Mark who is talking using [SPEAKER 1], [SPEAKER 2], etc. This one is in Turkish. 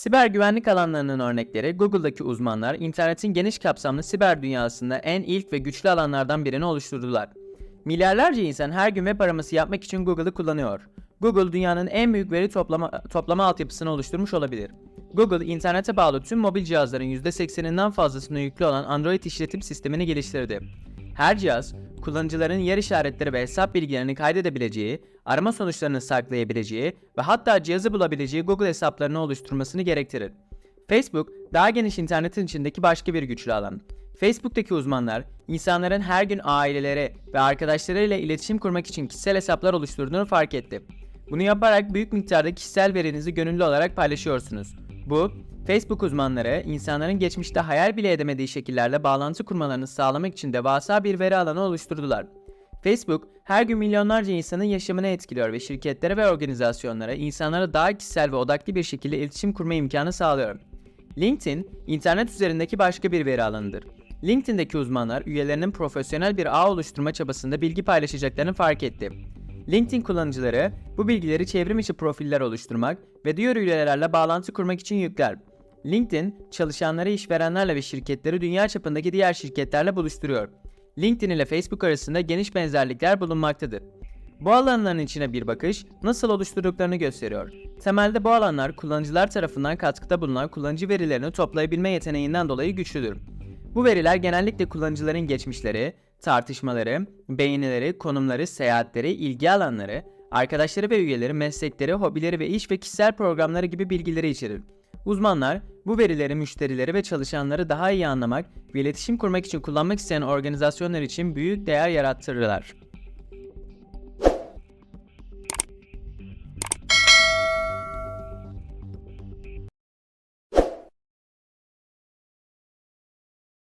[SPEAKER 1] Siber güvenlik alanlarının örnekleri Google'daki uzmanlar internetin geniş kapsamlı siber dünyasında en ilk ve güçlü alanlardan birini oluşturdular. Milyarlarca insan her gün web araması yapmak için Google'ı kullanıyor. Google dünyanın en büyük veri toplama, toplama altyapısını oluşturmuş olabilir. Google, internete bağlı tüm mobil cihazların %80'inden fazlasına yüklü olan Android işletim sistemini geliştirdi. Her cihaz, kullanıcıların yer işaretleri ve hesap bilgilerini kaydedebileceği, arama sonuçlarını saklayabileceği ve hatta cihazı bulabileceği Google hesaplarını oluşturmasını gerektirir. Facebook, daha geniş internetin içindeki başka bir güçlü alan. Facebook'taki uzmanlar, insanların her gün aileleri ve arkadaşlarıyla iletişim kurmak için kişisel hesaplar oluşturduğunu fark etti. Bunu yaparak büyük miktarda kişisel verinizi gönüllü olarak paylaşıyorsunuz. Bu, Facebook uzmanları insanların geçmişte hayal bile edemediği şekillerle bağlantı kurmalarını sağlamak için devasa bir veri alanı oluşturdular. Facebook her gün milyonlarca insanın yaşamını etkiliyor ve şirketlere ve organizasyonlara insanlara daha kişisel ve odaklı bir şekilde iletişim kurma imkanı sağlıyor. LinkedIn, internet üzerindeki başka bir veri alanıdır. LinkedIn'deki uzmanlar üyelerinin profesyonel bir ağ oluşturma çabasında bilgi paylaşacaklarını fark etti. LinkedIn kullanıcıları bu bilgileri çevrim içi profiller oluşturmak ve diğer üyelerle bağlantı kurmak için yükler. LinkedIn, çalışanları işverenlerle ve şirketleri dünya çapındaki diğer şirketlerle buluşturuyor. LinkedIn ile Facebook arasında geniş benzerlikler bulunmaktadır. Bu alanların içine bir bakış nasıl oluşturduklarını gösteriyor. Temelde bu alanlar kullanıcılar tarafından katkıda bulunan kullanıcı verilerini toplayabilme yeteneğinden dolayı güçlüdür. Bu veriler genellikle kullanıcıların geçmişleri, tartışmaları, beğenileri, konumları, seyahatleri, ilgi alanları, arkadaşları ve üyeleri, meslekleri, hobileri ve iş ve kişisel programları gibi bilgileri içerir. Uzmanlar bu verileri müşterileri ve çalışanları daha iyi anlamak ve iletişim kurmak için kullanmak isteyen organizasyonlar için büyük değer yarattırırlar.